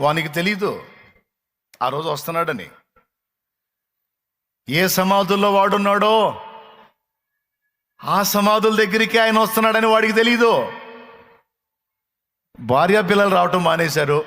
వానికి తెలీదు. ఆ రోజు వస్తున్నాడని. ఏ సమాధుల్లో వాడున్నాడో ఆ సమాధుల దగ్గరికి ఆయన వస్తున్నాడని వాడికి తెలీదు. భార్య పిల్లలు రావటం మానేశారు.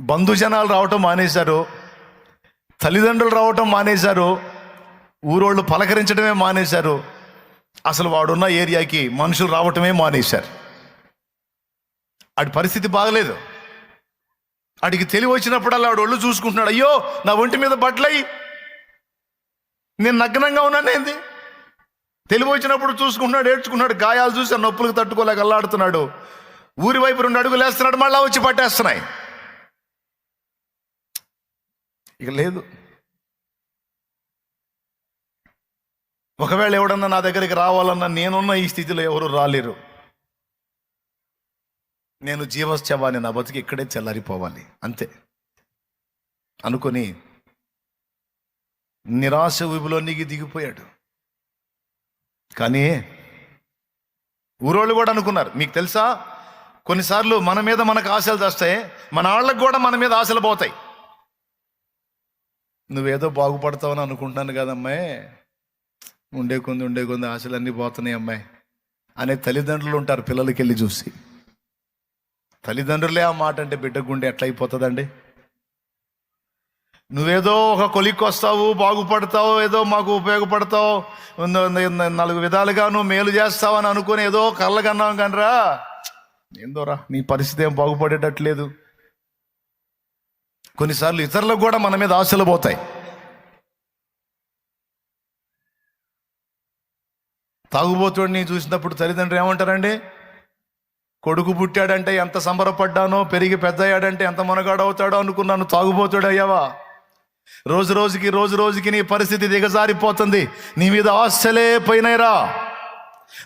బంధుజనాలు రావటం మానేశారు. తల్లిదండ్రులు రావటం మానేశారు. ఊరోళ్ళు పలకరించడమే మానేశారు. అసలు వాడున్న ఏరియాకి మనుషులు రావటమే మానేశారు. అటు పరిస్థితి బాగలేదు. అడిగి తెలివి వచ్చినప్పుడల్లా ఆడు ఒళ్ళు చూసుకుంటున్నాడు. అయ్యో నా ఒంటి మీద బట్టలయ్యి నేను నగ్నంగా ఉన్నాను ఏంది? తెలివి వచ్చినప్పుడు చూసుకుంటున్నాడు ఏడ్చుకున్నాడు గాయాలు చూసి నొప్పులకు తట్టుకోలేక అల్లాడుతున్నాడు. ఊరి వైపు రెండు అడుగులు వేస్తున్నాడు మళ్ళా వచ్చి పట్టేస్తున్నాయి. ఇక లేదు. ఒకవేళ ఎవడన్నా నా దగ్గరికి రావాలన్నా నేనున్న ఈ స్థితిలో ఎవరు రాలేరు. నేను జీవోత్సవాన్ని నా బతికి ఇక్కడే చల్లారిపోవాలి. అంతే. అనుకొని నిరాశ ఊబిలోనికి దిగిపోయాడు. కానీ ఊరోళ్ళు కూడా అనుకున్నారు. మీకు తెలుసా? కొన్నిసార్లు మన మీద మనకు ఆశలు తెస్తాయి మన వాళ్ళకు కూడా మన మీద ఆశలు పోతాయి. నువ్వేదో బాగుపడతావని అనుకుంటున్నాను కదమ్మాయి ఉండే కొంది ఉండే కొంది ఆశలన్నీ పోతున్నాయి అమ్మాయి అనే తల్లిదండ్రులు ఉంటారు పిల్లలకి వెళ్ళి చూసి. తల్లిదండ్రులే ఆ మాట అంటే బిడ్డ ఎట్లయిపోతుందండి? అయిపోతుందండి నువ్వేదో ఒక కొలిక్కి వస్తావు బాగుపడతావు ఏదో మాకు ఉపయోగపడతావు నాలుగు విధాలుగా నువ్వు మేలు చేస్తావని అనుకుని ఏదో కళ్ళగన్నాం కనరా? ఏందోరా నీ పరిస్థితి ఏం బాగుపడేటట్లేదు. కొన్నిసార్లు ఇతరులకు కూడా మన మీద ఆశలు పోతాయి. తాగుబోతుడిని చూసినప్పుడు తల్లిదండ్రులు ఏమంటారండి? కొడుకు పుట్టాడంటే ఎంత సంబరపడ్డానో పెరిగి పెద్దయ్యాడంటే ఎంత మునగాడవుతాడో అనుకున్నాను. తాగుబోతాడు అయ్యావా రోజు రోజుకి రోజు రోజుకి నీ పరిస్థితి దిగజారిపోతుంది. నీ మీద ఆశలే పోయినాయిరా.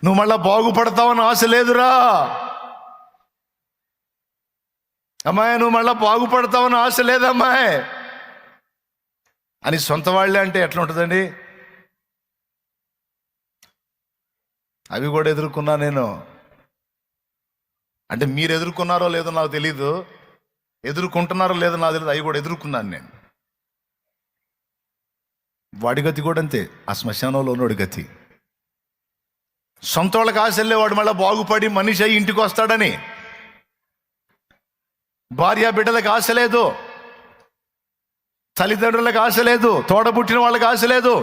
నువ్వు మళ్ళా బాగుపడతావని ఆశ లేదురా. అమ్మాయి నువ్వు మళ్ళా బాగుపడతావని ఆశ లేదమ్మాయి. అని సొంత వాళ్ళే అంటే ఎట్లా ఉంటుందండి? అవి కూడా ఎదుర్కొన్నా నేను. అంటే మీరు ఎదుర్కొన్నారో లేదో నాకు తెలీదు. ఎదుర్కొంటున్నారో లేదో నాకు తెలియదు అవి కూడా ఎదుర్కొన్నాను నేను. వాడి గతి కూడా అంతే. ఆ శ్మశానంలో ఉన్నోడి గతి. సొంత వాళ్ళకి ఆశ వాడు మళ్ళీ బాగుపడి మనిషి అయ్యి ఇంటికి వస్తాడని. భార్య బిడ్డలకు ఆశ లేదు. తల్లిదండ్రులకు ఆశ లేదు. తోడబుట్టిన వాళ్ళకి ఆశ లేదు.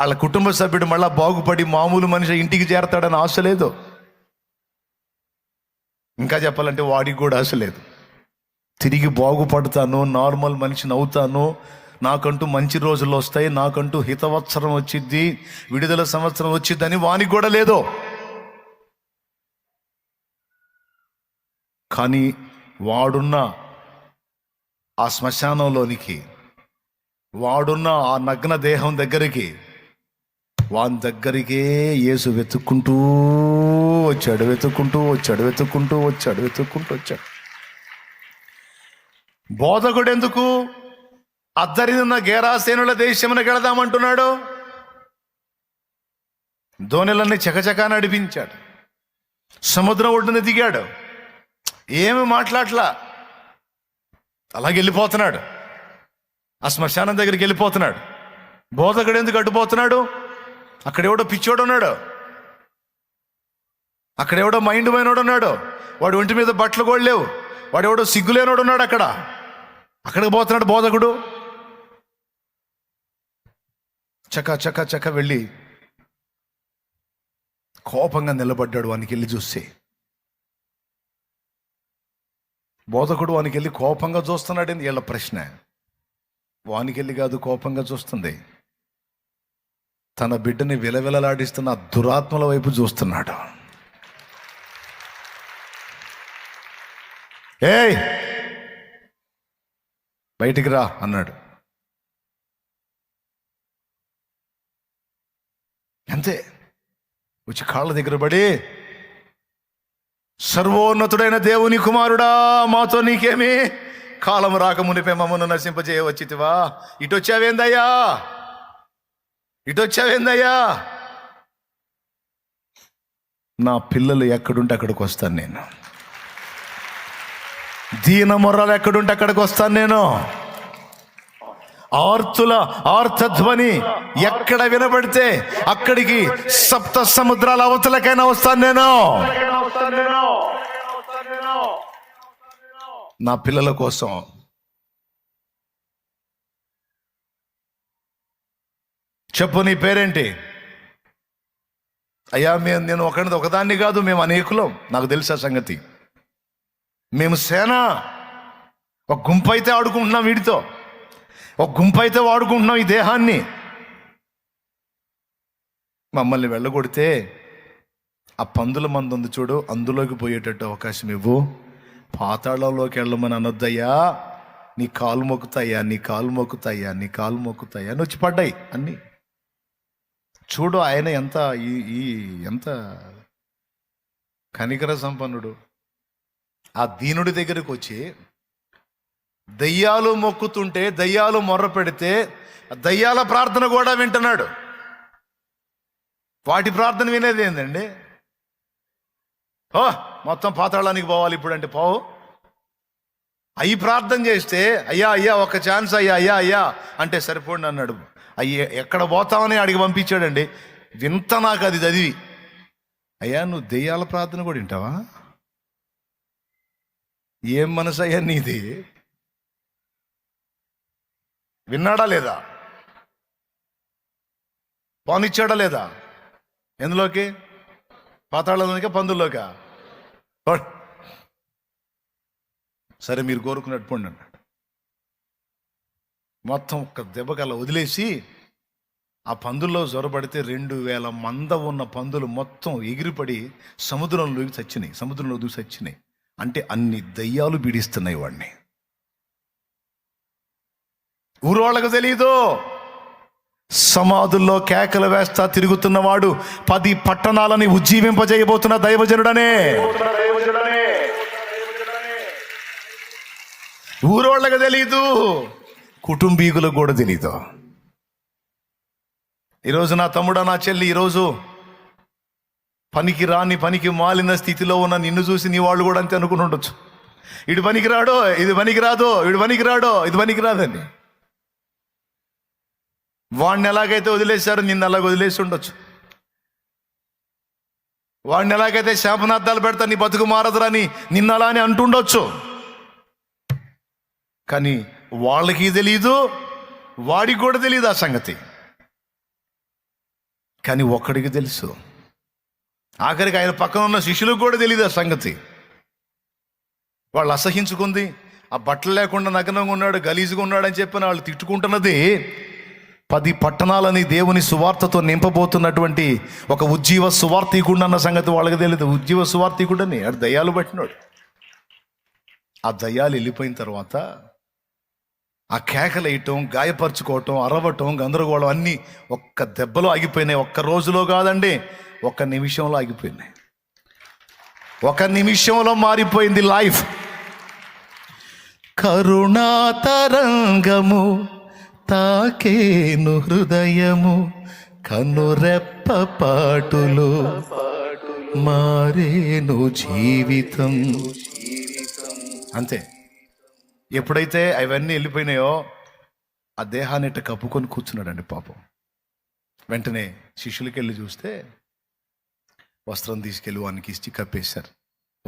వాళ్ళ కుటుంబ సభ్యుడు మళ్ళీ బాగుపడి మామూలు మనిషి ఇంటికి చేరతాడని ఆశ లేదు. ఇంకా చెప్పాలంటే వాడికి కూడా ఆశ లేదు. తిరిగి బాగుపడతాను నార్మల్ మనిషిని అవుతాను నాకంటూ మంచి రోజులు వస్తాయి నాకంటూ హితవత్సరం వచ్చిద్ది విడుదల సంవత్సరం వచ్చిందని వానికి కూడా లేదు. కానీ వాడున్న ఆ శ్మశానంలోనికి వాడున్న ఆ నగ్న దేహం దగ్గరికి వాని దగ్గరికే యేసు వెతుక్కుంటూ వచ్చాడు వెతుక్కుంటూ వచ్చాడు వెతుక్కుంటూ వచ్చాడు వెతుక్కుంటూ వచ్చాడు. బోధకుడు ఎందుకు అద్దరినున్న గేరాసేనుల దేశమునకు గెడదామంటున్నాడు. ధోనిలన్నీ చకచకా నడిపించాడు. సముద్రం ఒడ్డున దిగాడు. ఏమి మాట్లాడలా? అలాగే వెళ్ళిపోతున్నాడు ఆ శ్మశానం దగ్గరికి వెళ్ళిపోతున్నాడు. బోధకుడు ఎందుకు అడ్డుపోతున్నాడు? అక్కడెవడో పిచ్చోడు ఉన్నాడు అక్కడెవడో మైండ్ పోయినోడు ఉన్నాడు వాడు ఒంటి మీద బట్టలు కూడా లేవు. వాడు ఎవడో సిగ్గులేనోడు ఉన్నాడు అక్కడ. అక్కడికి పోతున్నాడు బోధకుడు. చక చక చక వెళ్ళి కోపంగా నిలబడ్డాడు వానికి వెళ్ళి చూస్తే. బోధకుడు వానికి వెళ్ళి కోపంగా చూస్తున్నాడు వీళ్ళ ప్రశ్న. వానికి వెళ్ళి కాదు కోపంగా చూస్తుంది. తన బిడ్డని విలవిలలాడిస్తున్న దురాత్మల వైపు చూస్తున్నాడు. ఏయ్! బయటికి రా అన్నాడు. అంతే. వచ్చి కాళ్ళ దగ్గర పడి సర్వోన్నతుడైన దేవుని కుమారుడా మాతో నీకేమి కాలం రాక మునిపే మమ్మను నశింపజేయవచ్చితివా? ఇటొచ్చావేందయ్యా? ఇటొచ్చావేందయ్యా? నా పిల్లలు ఎక్కడుంటే అక్కడికి వస్తాను నేను. దీన మొర్రలు ఎక్కడుంటే అక్కడికి వస్తాను నేను. ఆర్తుల ఆర్తధ్వని ఎక్కడ వినబడితే అక్కడికి సప్త సముద్రాల అవతలకైనా వస్తాను నేను. నా పిల్లల కోసం చెప్పు నీ పేరేంటి? అయ్యా మేము నేను ఒకరిది ఒకదాన్ని కాదు మేము అనేకులం. నాకు తెలుసా సంగతి. మేము సేన. ఒక గుంపు అయితే ఆడుకుంటున్నాం వీడితో. ఒక గుంపు అయితే వాడుకుంటున్నాం ఈ దేహాన్ని. మమ్మల్ని వెళ్ళగొడితే ఆ పందుల మందు ఉంది చూడు అందులోకి పోయేటట్టు అవకాశం ఇవ్వు. పాతాళంలోకి వెళ్ళమని అనొద్దయ్యా. నీ కాలు మొక్కుతాయా నీ కాలు మొక్కుతాయా నీ కాలు మొక్కుతాయా అని వచ్చి పడ్డాయి అన్నీ. చూడు ఆయన ఎంత ఈ ఈ ఎంత కనికర సంపన్నుడు. ఆ దీనుడి దగ్గరికి వచ్చి దయ్యాలు మొక్కుతుంటే దయ్యాలు మొర్ర పెడితే దయ్యాల ప్రార్థన కూడా వింటున్నాడు. వాటి ప్రార్థన వినేది ఏంటండి ఓ మొత్తం పాతాళానికి పోవాలి ఇప్పుడు అంటే పోవు. అయ్యి ప్రార్థన చేస్తే అయ్యా అయ్యా ఒక ఛాన్స్ అయ్యా అయ్యా అయ్యా అంటే సరిపోండి అన్నాడు. అయ్యే ఎక్కడ పోతామని అడిగి పంపించాడండి. వింత నాకు అది చదివి. అయ్యా నువ్వు దెయ్యాల ప్రార్థన కూడా వింటావా? ఏం మనసు అయ్యా నీది? విన్నాడా లేదా? పోనిచ్చాడా లేదా? ఎందులోకి? పాతాళంలోకి పందుల్లోకా? సరే మీరు కోరుకున్నట్టు పండి అన్నాడు. మొత్తం ఒక్క దెబ్బకల వదిలేసి ఆ పందుల్లో జ్వరపడితే రెండు వేల మంద ఉన్న పందులు మొత్తం ఎగిరిపడి సముద్రంలోకి చచ్చినాయి. సముద్రంలో దూసి చచ్చినాయి. అంటే అన్ని దయ్యాలు పీడిస్తున్నాయి వాడిని. ఊరోళ్ళకు తెలీదు. సమాధుల్లో కేకలు వేస్తా తిరుగుతున్నవాడు పది పట్టణాలని ఉజ్జీవింపజేయబోతున్న దైవజనుడనే. ఊరోళ్ళకు తెలీదు. కుటుంబీకులకు కూడా తెలియదు ఈరోజు నా తమ్ముడా నా చెల్లి ఈరోజు పనికి రాని పనికి మాలిన స్థితిలో ఉన్న నిన్ను చూసి నీ వాళ్ళు కూడా అంతే అనుకుని ఉండొచ్చు. ఇటు పనికి రాడో ఇది పనికి రాదో ఇటు పనికి రాడో ఇది పనికి రాదని వాడిని ఎలాగైతే వదిలేశారో నిన్ను అలాగ వదిలేసి ఉండొచ్చు. వాడిని ఎలాగైతే శాపనార్థాలు పెడతా నీ బతుకు మారదురా అని నిన్న అలానే అంటుండొచ్చు. కానీ వాళ్ళకి తెలియదు వాడికి కూడా తెలియదు ఆ సంగతి. కానీ ఒక్కడికి తెలుసు. ఆఖరికి ఆయన పక్కన ఉన్న శిష్యులకు కూడా తెలియదు ఆ సంగతి. వాళ్ళు అసహించుకుంది ఆ బట్టలు లేకుండా నగ్నంగా ఉన్నాడు గలీజుగా ఉన్నాడు అని చెప్పిన వాళ్ళు తిట్టుకుంటున్నది పది పట్టణాలని దేవుని సువార్తతో నింపబోతున్నటువంటి ఒక ఉజ్జీవ సువార్థీకుడు అన్న సంగతి వాళ్ళకి తెలియదు ఉజ్జీవ సువార్థీకుడని దయ్యాలు పట్టినాడు. ఆ దయ్యాలు వెళ్ళిపోయిన తర్వాత ఆ కేకలేయటం గాయపరచుకోవటం అరవటం గందరగోళం అన్నీ ఒక్క దెబ్బలో ఆగిపోయినాయి. ఒక్క రోజులో కాదండి ఒక్క నిమిషంలో ఆగిపోయినాయి. ఒక నిమిషంలో మారిపోయింది లైఫ్. కరుణాతరంగము తాకేను హృదయము కనురెప్ప పాటులో మారేను జీవితం. అంతే. ఎప్పుడైతే అవన్నీ వెళ్ళిపోయినాయో ఆ దేహాన్ని ఇట్ట కప్పుకొని కూర్చున్నాడండి పాపం. వెంటనే శిష్యులకి వెళ్ళి చూస్తే వస్త్రం తీసుకెళ్ళి వానికి ఇచ్చి కప్పేశారు.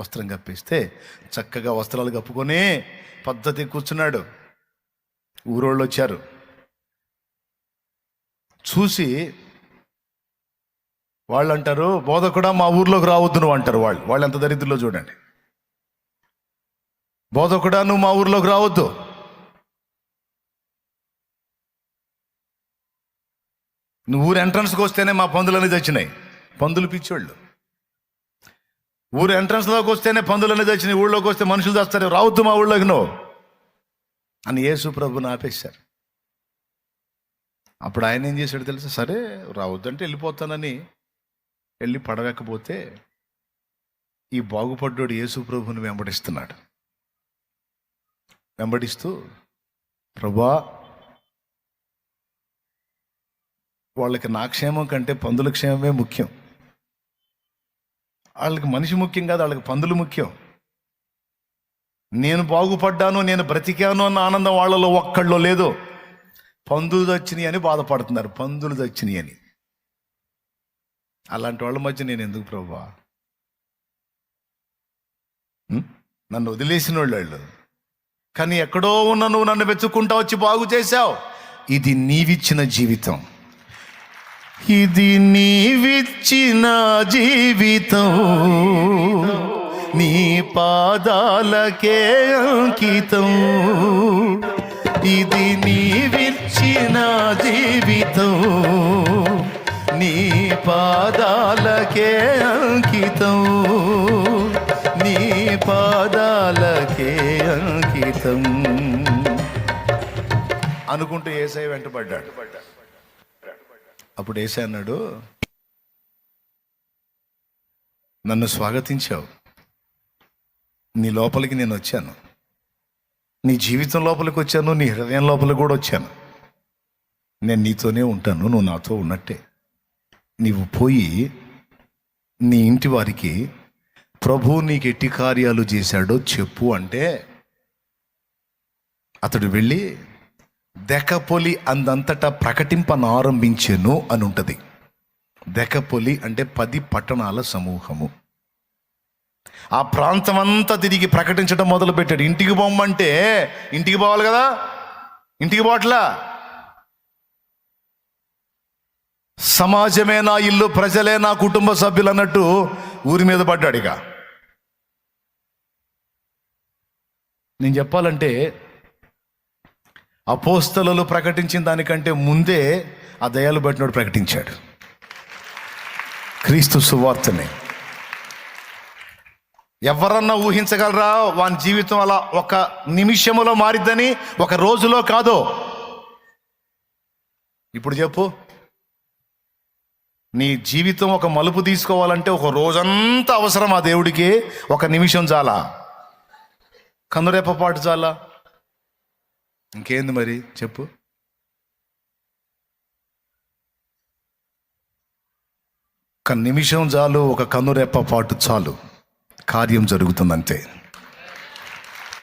వస్త్రం కప్పేస్తే చక్కగా వస్త్రాలు కప్పుకొని పద్ధతి కూర్చున్నాడు. ఊరోళ్ళు వచ్చారు. చూసి వాళ్ళు అంటారు బోధకుడా మా ఊర్లోకి రావద్దు నువ్వు అంటారు వాళ్ళు. వాళ్ళు ఎంత దరిద్రలో చూడండి. బోధకుడా నువ్వు మా ఊర్లోకి రావద్దు. నువ్వు ఊరు ఎంట్రన్స్కి వస్తేనే మా పందులు అనేది వచ్చినాయి పందులు పిచ్చోళ్ళు. ఊరు ఎంట్రన్స్లోకి వస్తేనే పందులు అనేది తెచ్చినాయి ఊళ్ళోకి వస్తే మనుషులు తెస్తారు రావద్దు మా ఊళ్ళోకి నువ్వు. అని యేసు ప్రభుని ఆపేశారు. అప్పుడు ఆయన ఏం చేశాడు తెలుసా? సరే రావద్దంటే వెళ్ళిపోతానని వెళ్ళి పడవెక్కపోతే ఈ బాగుపడ్డోడు యేసు ప్రభుని వెంబడిస్తున్నాడు. వెంబడిస్తూ ప్రభా వాళ్ళకి నా క్షేమం కంటే పందుల క్షేమమే ముఖ్యం. వాళ్ళకి మనిషి ముఖ్యం కాదు వాళ్ళకి పందులు ముఖ్యం. నేను బాగుపడ్డాను నేను బ్రతికాను అన్న ఆనందం వాళ్ళలో ఒక్కళ్ళో లేదు. పందులు దచ్చినాయి అని బాధపడుతున్నారు పందులు దచ్చినాయి అని. అలాంటి వాళ్ళ మధ్య నేను ఎందుకు ప్రభా? నన్ను వదిలేసిన వాళ్ళు వాళ్ళు. కానీ ఎక్కడో ఉన్న నువ్వు నన్ను వెతుక్కుంటా వచ్చి బాగు చేశావు. ఇది నీవిచ్చిన జీవితం. ఇది నీవిచ్చిన జీవితం. నీ పాదాలకే అంకితం. ఇది నీవిచ్చిన జీవితం. నీ పాదాలకే అంకితం. అనుకుంటూ ఏసై వెంటబడ్డాడు. అప్పుడు ఏసై అన్నాడు నన్ను స్వాగతించావు. నీ లోపలికి నేను వచ్చాను. నీ జీవితం లోపలికి వచ్చాను నీ హృదయం లోపలికి కూడా వచ్చాను. నేను నీతోనే ఉంటాను నువ్వు నాతో ఉన్నట్టే. నీవు పోయి నీ ఇంటి వారికి ప్రభు నీకు ఎట్టి కార్యాలు చేశాడో చెప్పు అంటే అతడు వెళ్ళి దెకపొలి అందంతటా ప్రకటింపనారంభించెను అని ఉంటుంది దెకపొలి అంటే పది పట్టణాల సమూహము. ఆ ప్రాంతం అంతా తిరిగి ప్రకటించడం మొదలు పెట్టాడు ఇంటికి పోమంటే ఇంటికి పోవాలి కదా? ఇంటికి పోవట్లా? సమాజమే నా ఇల్లు ప్రజలే నా కుటుంబ సభ్యులు అన్నట్టు ఊరి మీద పడ్డాడు ఇక. నేను చెప్పాలంటే అపోస్తలలో ప్రకటించిన దానికంటే ముందే ఆ దయాలు బట్టినోడు ప్రకటించాడు. క్రీస్తు సువార్తని. ఎవరన్నా ఊహించగలరా? వాని జీవితం అలా ఒక నిమిషములో మారిద్దని ఒక రోజులో కాదు? ఇప్పుడు చెప్పు. నీ జీవితం ఒక మలుపు తీసుకోవాలంటే ఒక రోజంతా అవసరం ఆ దేవుడికి. ఒక నిమిషం చాలా కన్నురేప చాలా ఇంకేంది మరి? చెప్పు. ఒక నిమిషం చాలు ఒక కన్నురెప్ప పాటు చాలు. కార్యం జరుగుతుందంతే.